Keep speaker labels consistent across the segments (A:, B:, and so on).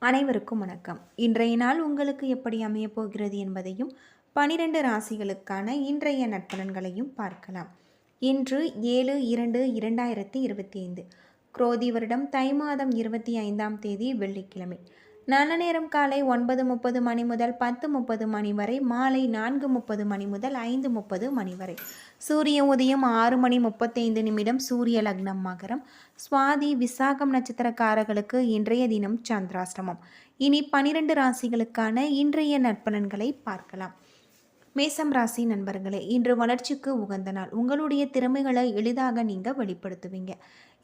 A: அனைவருக்கும் வணக்கம். இன்றைய நாள் உங்களுக்கு எப்படி அமையப் போகிறது என்பதையும் பனிரெண்டு ராசிகளுக்கான இன்றைய நட்பலன்களையும் பார்க்கலாம். இன்று ஏழு இரண்டு இரண்டாயிரத்தி இருபத்தி ஐந்து. குரோதி வருடம் தை மாதம் இருபத்தி ஐந்தாம் தேதி வெள்ளிக்கிழமை. நல்ல நேரம் காலை ஒன்பது முப்பது மணி முதல் பத்து முப்பது மணி வரை மாலை நான்கு முப்பது மணி முதல் ஐந்து முப்பது மணி வரை. சூரிய உதயம் ஆறு மணி முப்பத்தைந்து நிமிடம் சூரிய லக்னம் மகரம். சுவாதி விசாகம் நட்சத்திரக்காரர்களுக்கு இன்றைய தினம் சந்திராஷ்டமம். இனி பனிரெண்டு ராசிகளுக்கான இன்றைய நற்பலன்களை பார்க்கலாம். மேசம் ராசி நண்பர்களே இன்று வளர்ச்சிக்கு உகந்த நாள். உங்களுடைய திறமைகளை எளிதாக நீங்கள் வெளிப்படுத்துவீங்க.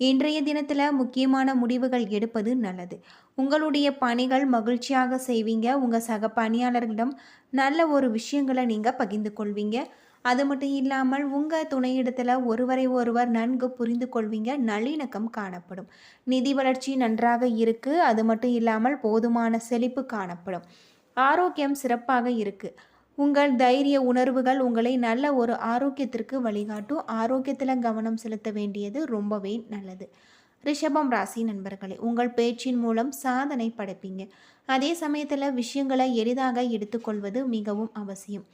A: இன்றைய தினத்தில் முக்கியமான முடிவுகள் எடுப்பது நல்லது. உங்களுடைய பணிகள் மகிழ்ச்சியாக செய்வீங்க. உங்கள் சக பணியாளர்களிடம் நல்ல ஒரு விஷயங்களை நீங்கள் பகிர்ந்து கொள்வீங்க. அது மட்டும் இல்லாமல் உங்கள் துணையிடத்தில் ஒருவரை ஒருவர் நன்கு புரிந்து கொள்வீங்க. நல்லிணக்கம் காணப்படும். நிதி வளர்ச்சி நன்றாக இருக்குது அது மட்டும் இல்லாமல் போதுமான செழிப்பு காணப்படும். ஆரோக்கியம் சிறப்பாக இருக்குது உங்கள் தைரிய உணர்வுகள் உங்களை நல்ல ஒரு ஆரோக்கியத்திற்கு வழிகாட்டும். ஆரோக்கியத்தில் கவனம் செலுத்த வேண்டியது ரொம்பவே நல்லது. ரிஷபம் ராசி நண்பர்களே உங்கள் பேச்சின் மூலம் சாதனை படைப்பீங்க. அதே சமயத்தில் விஷயங்களை எளிதாக எடுத்துக்கொள்வது மிகவும் அவசியம்.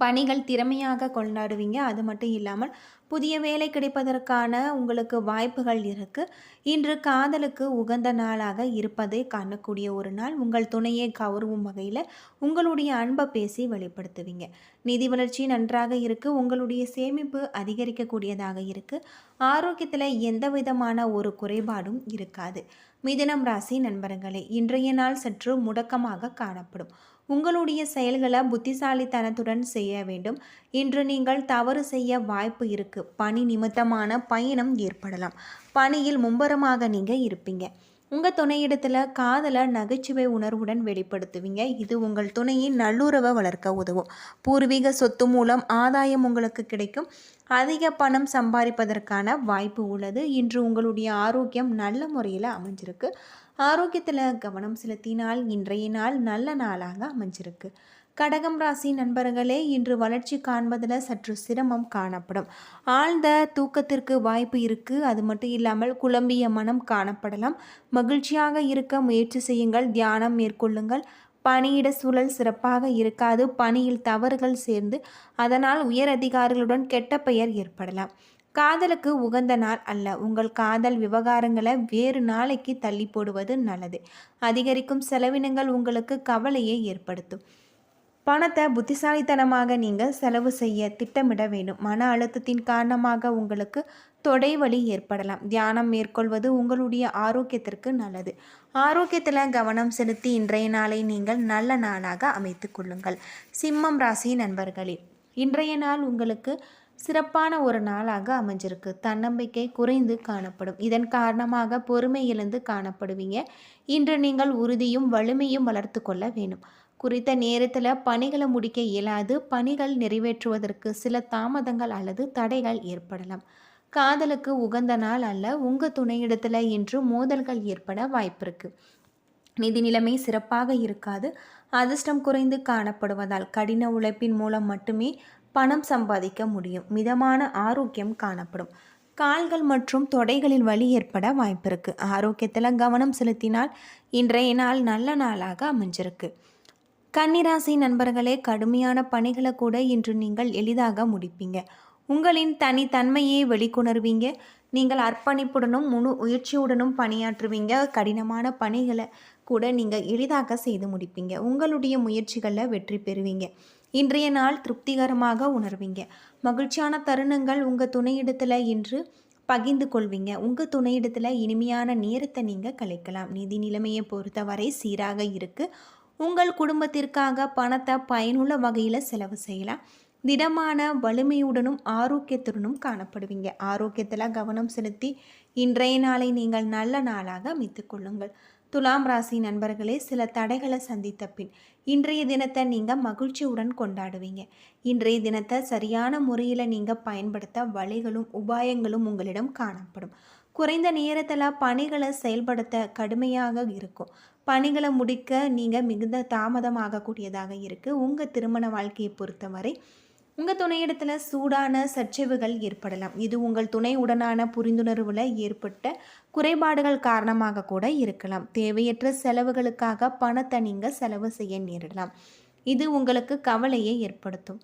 A: பணிகள் திறமையாக கொண்டாடுவீங்க. அது மட்டும் இல்லாமல் புதிய வேலை கிடைப்பதற்கான உங்களுக்கு வாய்ப்புகள் இருக்குது இன்று காதலுக்கு உகந்த நாளாக இருப்பதை காணக்கூடிய ஒரு நாள். உங்கள் துணையை கௌரவும் வகையில் உங்களுடைய அன்பை பேசி வெளிப்படுத்துவீங்க. நிதி வளர்ச்சி நன்றாக இருக்குது உங்களுடைய சேமிப்பு அதிகரிக்கக்கூடியதாக இருக்குது ஆரோக்கியத்தில் எந்த விதமான ஒரு குறைபாடும் இருக்காது. மிதினம் ராசி நண்பர்களே இன்றைய நாள் சற்று முடக்கமாக காணப்படும். உங்களுடைய செயல்களை புத்திசாலித்தனத்துடன் செய்ய வேண்டும். இன்று நீங்கள் தவறு செய்ய வாய்ப்பு இருக்குது பணி நிமித்தமான பயணம் ஏற்படலாம். பணியில் மும்பரமாக நீங்கள் இருப்பீங்க. உங்கள் துணையிடத்தில் காதலை நகைச்சுவை உணர்வுடன் வெளிப்படுத்துவீங்க. இது உங்கள் துணையின் நல்லுறவை வளர்க்க உதவும். பூர்வீக சொத்து மூலம் ஆதாயம் உங்களுக்கு கிடைக்கும். அதிக பணம் சம்பாதிப்பதற்கான வாய்ப்பு உள்ளது. இன்று உங்களுடைய ஆரோக்கியம் நல்ல முறையில் அமைஞ்சிருக்கு. ஆரோக்கியத்தில் கவனம் செலுத்தினால் இன்றைய நாள் நல்ல நாளாக அமைஞ்சிருக்கு. கடகம் ராசி நண்பர்களே இன்று வளர்ச்சி காண்பதில் சற்று சிரமம் காணப்படும். ஆழ்ந்த தூக்கத்திற்கு வாய்ப்பு இருக்குது அது மட்டும் இல்லாமல் குழம்பிய மனம் காணப்படலாம். மகிழ்ச்சியாக இருக்க முயற்சி செய்யுங்கள். தியானம் மேற்கொள்ளுங்கள். பணியிட சூழல் சிறப்பாக இருக்காது. பணியில் தவறுகள் சேர்ந்து அதனால் உயர் அதிகாரிகளுடன் கெட்ட பெயர் ஏற்படலாம். காதலுக்கு உகந்த நாள் அல்ல. உங்கள் காதல் விவகாரங்களை வேறு நாளைக்கு தள்ளி போடுவது நல்லது. அதிகரிக்கும் செலவினங்கள் உங்களுக்கு கவலையை ஏற்படுத்தும். பணத்தை புத்திசாலித்தனமாக நீங்கள் செலவு செய்ய திட்டமிட வேண்டும். மன அழுத்தத்தின் காரணமாக உங்களுக்கு தொடைவலி ஏற்படலாம். தியானம் மேற்கொள்வது உங்களுடைய ஆரோக்கியத்திற்கு நல்லது. ஆரோக்கியத்தில் கவனம் செலுத்தி இன்றைய நாளை நீங்கள் நல்ல நாளாக அமைத்து கொள்ளுங்கள். சிம்மம் ராசி நண்பர்களே இன்றைய நாள் உங்களுக்கு சிறப்பான ஒரு நாளாக அமைஞ்சிருக்கு. தன்னம்பிக்கை குறைந்து காணப்படும். இதன் காரணமாக பொறுமை இழந்து காணப்படுவீங்க. இன்று நீங்கள் உறுதியும் வலிமையும் வளர்த்து கொள்ள வேண்டும். குறித்த நேரத்தில் பணிகளை முடிக்க இயலாது. பணிகள் நிறைவேற்றுவதற்கு சில தாமதங்கள் அல்லது தடைகள் ஏற்படலாம். காதலுக்கு உகந்த நாள் அல்ல. உங்கள் துணையிடத்தில் இன்று மோதல்கள் ஏற்பட வாய்ப்பு இருக்குது நிதி நிலைமை சிறப்பாக இருக்காது. அதிர்ஷ்டம் குறைந்து காணப்படுவதால் கடின உழைப்பின் மூலம் மட்டுமே பணம் சம்பாதிக்க முடியும். மிதமான ஆரோக்கியம் காணப்படும். கால்கள் மற்றும் தொடைகளில் வலி ஏற்பட வாய்ப்பிருக்கு ஆரோக்கியத்தில் கவனம் செலுத்தினால் இன்றைய நாள் நல்ல நாளாக அமைஞ்சிருக்கு. கன்னிராசி நண்பர்களே கடுமையான பணிகளை கூட இன்று நீங்கள் எளிதாக முடிப்பீங்க. உங்களின் தனித்தன்மையை வெளிக்கொணர்வீங்க. நீங்கள் அர்ப்பணிப்புடனும் முழு முயற்சியுடனும் பணியாற்றுவீங்க. கடினமான பணிகளை கூட நீங்கள் எளிதாக செய்து முடிப்பீங்க. உங்களுடைய முயற்சிகளில் வெற்றி பெறுவீங்க. இன்றைய நாள் திருப்திகரமாக உணர்வீங்க. மகிழ்ச்சியான தருணங்கள் உங்கள் துணையிடத்தில் இன்று பகிர்ந்து கொள்வீங்க. உங்கள் துணையிடத்தில் இனிமையான நேரத்தை நீங்கள் கலைக்கலாம். நிதி நிலைமையை பொறுத்தவரை சீராக இருக்குது உங்கள் குடும்பத்திற்காக பணத்தை பயனுள்ள வகையில் செலவு செய்யலாம். திடமான வலிமையுடனும் ஆரோக்கியத்துடனும் காணப்படுவீங்க. ஆரோக்கியத்தில் கவனம் செலுத்தி இன்றைய நாளை நீங்கள் நல்ல நாளாக அமைத்து கொள்ளுங்கள். துலாம் ராசி நண்பர்களே சில தடைகளை சந்தித்த பின் இன்றைய தினத்தை நீங்கள் மகிழ்ச்சியுடன் கொண்டாடுவீங்க. இன்றைய தினத்தை சரியான முறையில் நீங்கள் பயன்படுத்த வழிகளும் உபாயங்களும் உங்களிடம் காணப்படும். குறைந்த நேரத்தில் பணிகளை செயல்படுத்த கடுமையாக இருக்கும். பணிகளை முடிக்க நீங்கள் மிகுந்த தாமதமாகக்கூடியதாக இருக்குது உங்கள் திருமண வாழ்க்கையை பொறுத்தவரை உங்கள் துணையிடத்தில் சூடான சர்ச்சைவுகள் ஏற்படலாம். இது உங்கள் துணையுடனான புரிந்துணர்வில் ஏற்பட்ட குறைபாடுகள் காரணமாக கூட இருக்கலாம். தேவையற்ற செலவுகளுக்காக பணத்தை நீங்கள் செலவு செய்ய நேரிடலாம். இது உங்களுக்கு கவலையை ஏற்படுத்தும்.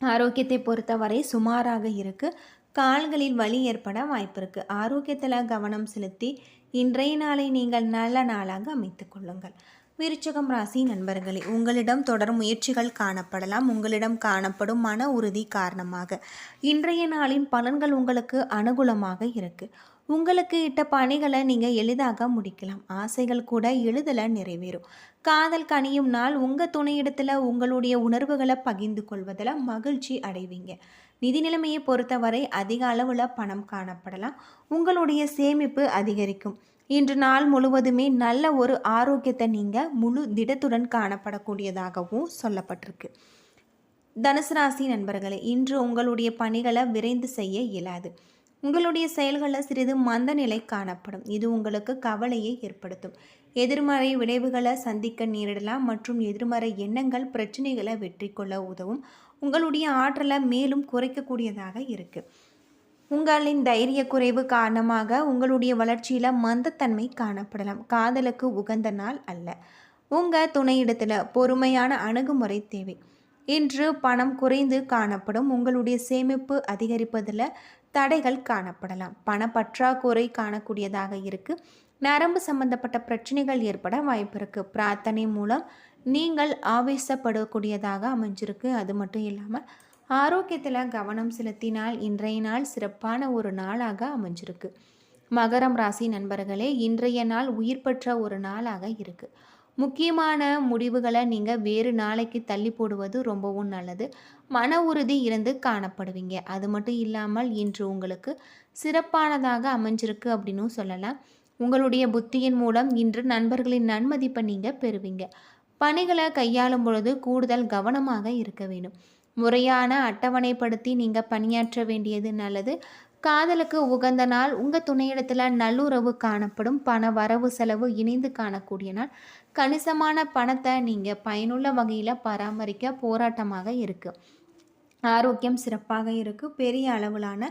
A: ஆரோக்கியத்தை பொறுத்தவரை சுமாராக இருக்குது கால்களில் வலி ஏற்பட வாய்ப்பு ஆரோக்கியத்தில் கவனம் செலுத்தி இன்றைய நாளை நீங்கள் நல்ல நாளாக அமைத்துக் கொள்ளுங்கள். விருச்சகம் ராசி நண்பர்களே உங்களிடம் தொடர் முயற்சிகள் காணப்படலாம். உங்களிடம் காணப்படும் மன உறுதி காரணமாக. இன்றைய நாளின் பலன்கள் உங்களுக்கு அனுகூலமாக இருக்கு. உங்களுக்கு இட்ட பணிகளை நீங்கள் எளிதாக முடிக்கலாம். ஆசைகள் கூட எளிதில் நிறைவேறும். காதல் கனியும் நாள் உங்கள் துணையிடத்தில் உங்களுடைய உணர்வுகளை பகிர்ந்து கொள்வதில் மகிழ்ச்சி அடைவீங்க. நிதி நிலைமையை பொறுத்தவரை அதிக அளவில் பணம் காணப்படலாம். உங்களுடைய சேமிப்பு அதிகரிக்கும். இன்று நாள் முழுவதுமே நல்ல ஒரு ஆரோக்கியத்தை நீங்கள் முழு திடத்துடன் காணப்படக்கூடியதாகவும் சொல்லப்பட்டிருக்கு. தனுசு ராசி நண்பர்களே இன்று உங்களுடைய பணிகளை விரைந்து செய்ய இயலாது. உங்களுடைய செயல்களில் சிறிது மந்த நிலை காணப்படும். இது உங்களுக்கு கவலையை ஏற்படுத்தும். எதிர்மறை விளைவுகளை சந்திக்க நேரிடலாம் மற்றும் எதிர்மறை எண்ணங்கள் பிரச்சனைகளை வெற்றி கொள்ள உதவும். உங்களுடைய ஆற்றலை மேலும் குறைக்கக்கூடியதாக இருக்குது உங்களின் தைரிய குறைவு காரணமாக உங்களுடைய வளர்ச்சியில் மந்தத்தன்மை காணப்படலாம். காதலுக்கு உகந்த நாள் அல்ல. உங்கள் துணையிடத்தில் பொறுமையான அணுகுமுறை தேவை. இன்று பணம் குறைந்து காணப்படும். உங்களுடைய சேமிப்பு அதிகரிப்பதில் தடைகள் காணப்படலாம். பண பற்றாக்குறை காணக்கூடியதாக இருக்குது நரம்பு சம்பந்தப்பட்ட பிரச்சனைகள் ஏற்பட வாய்ப்பு இருக்குது பிரார்த்தனை மூலம் நீங்கள் ஆவேசப்படக்கூடியதாக அமைஞ்சிருக்கு. அது மட்டும் இல்லாமல் ஆரோக்கியத்தில் கவனம் செலுத்தினால் இன்றைய நாள் சிறப்பான ஒரு நாளாக அமைஞ்சிருக்கு. மகரம் ராசி நண்பர்களே இன்றைய நாள் உயிர் பெற்ற ஒரு நாளாக இருக்குது முக்கியமான முடிவுகளை நீங்கள் வேறு நாளைக்கு தள்ளி போடுவது ரொம்பவும் நல்லது. மன உறுதி இருந்து காணப்படுவீங்க. அது மட்டும் இல்லாமல் இன்று உங்களுக்கு சிறப்பானதாக அமைஞ்சிருக்கு அப்படின்னும் சொல்லலாம். உங்களுடைய புத்தியின் மூலம் இன்று நண்பர்களின் நன்மதிப்பை நீங்கள் பெறுவீங்க. பணிகளை கையாளும் பொழுது கூடுதல் கவனமாக இருக்க வேண்டும். முறையான அட்டவணைப்படுத்தி நீங்கள் பணியாற்ற வேண்டியது நல்லது. காதலுக்கு உகந்த நாள் உங்கள் துணையிடத்தில் நல்லுறவு காணப்படும் பண வரவு செலவு இணைந்து காணக்கூடிய நாள். கணிசமான பணத்தை நீங்கள் பயனுள்ள வகையில் பராமரிக்க போராட்டமாக இருக்குது ஆரோக்கியம் சிறப்பாக இருக்குது பெரிய அளவிலான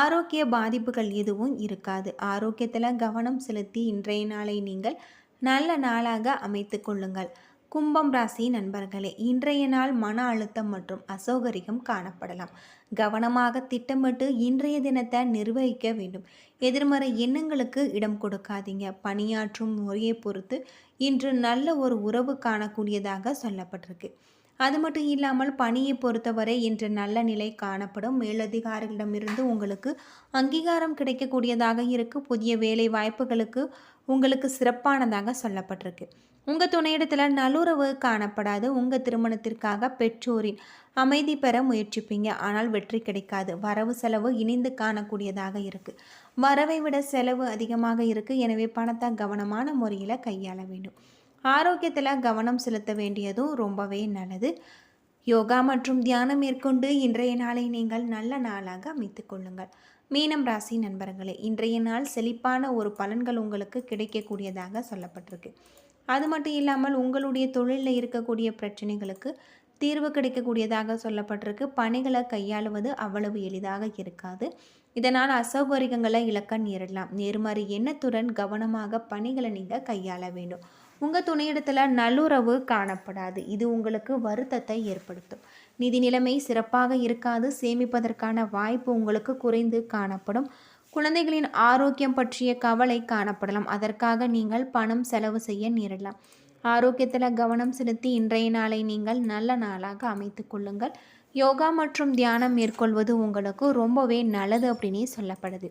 A: ஆரோக்கிய பாதிப்புகள் எதுவும் இருக்காது. ஆரோக்கியத்தில் கவனம் செலுத்தி இன்றைய நாளை நீங்கள் நல்ல நாளாக அமைத்து கொள்ளுங்கள். கும்பம் ராசி நண்பர்களே இன்றைய நாள் மன அழுத்தம் மற்றும் அசௌகரியம் காணப்படலாம். கவனமாக திட்டமிட்டு இன்றைய தினத்தை நிர்வகிக்க வேண்டும். எதிர்மறை எண்ணங்களுக்கு இடம் கொடுக்காதீங்க. பணியாற்றும் முறையை பொறுத்து இன்று நல்ல ஒரு உறவு காணக்கூடியதாக சொல்லப்பட்டிருக்கு. அது மட்டும் இல்லாமல் பணியை பொறுத்தவரை இன்று நல்ல நிலை காணப்படும். மேலதிகாரிகளிடமிருந்து உங்களுக்கு அங்கீகாரம் கிடைக்கக்கூடியதாக இருக்கு. புதிய வேலை வாய்ப்புகளுக்கு உங்களுக்கு சிறப்பானதாக சொல்லப்பட்டிருக்கு. உங்கள் துணையிடத்தில் நல்லுறவு காணப்படாது. உங்கள் திருமணத்திற்காக பெற்றோரின் அமைதி பெற முயற்சிப்பீங்க. ஆனால் வெற்றி கிடைக்காது. வரவு செலவு இணைந்து காணக்கூடியதாக இருக்குது வரவை விட செலவு அதிகமாக இருக்குது எனவே பணத்தை கவனமான முறையில் கையாள வேண்டும். ஆரோக்கியத்தில் கவனம் செலுத்த வேண்டியதும் ரொம்பவே நல்லது. யோகா மற்றும் தியானம் மேற்கொண்டு இன்றைய நாளை நீங்கள் நல்ல நாளாக அமைத்து கொள்ளுங்கள். மீனம் ராசி நண்பர்களே இன்றைய நாள் செழிப்பான ஒரு பலன்கள் உங்களுக்கு கிடைக்கக்கூடியதாக சொல்லப்பட்டிருக்கு. அது மட்டும் இல்லாமல் உங்களுடைய தொழிலில் இருக்கக்கூடிய பிரச்சனைகளுக்கு தீர்வு கிடைக்கக்கூடியதாக சொல்லப்பட்டிருக்கு. பணிகளை கையாளுவது அவ்வளவு எளிதாக இருக்காது. இதனால் அசௌகரியங்களை இழக்க நேரிடலாம். நேர்மறை எண்ணத்துடன் கவனமாக பணிகளை நீங்கள் கையாள வேண்டும். உங்கள் துணையிடத்தில் நல்லுறவு காணப்படாது. இது உங்களுக்கு வருத்தத்தை ஏற்படுத்தும். நிதி நிலைமை சிறப்பாக இருக்காது. சேமிப்பதற்கான வாய்ப்பு உங்களுக்கு குறைந்து காணப்படும். குழந்தைகளின் ஆரோக்கியம் பற்றிய கவலை காணப்படலாம். அதற்காக நீங்கள் பணம் செலவு செய்ய நேரிடலாம். ஆரோக்கியத்தில் கவனம் செலுத்தி இன்றைய நாளை நீங்கள் நல்ல நாளாக அமைத்து கொள்ளுங்கள். யோகா மற்றும் தியானம் மேற்கொள்வது உங்களுக்கு ரொம்பவே நல்லது அப்படின்னே சொல்லப்படுது.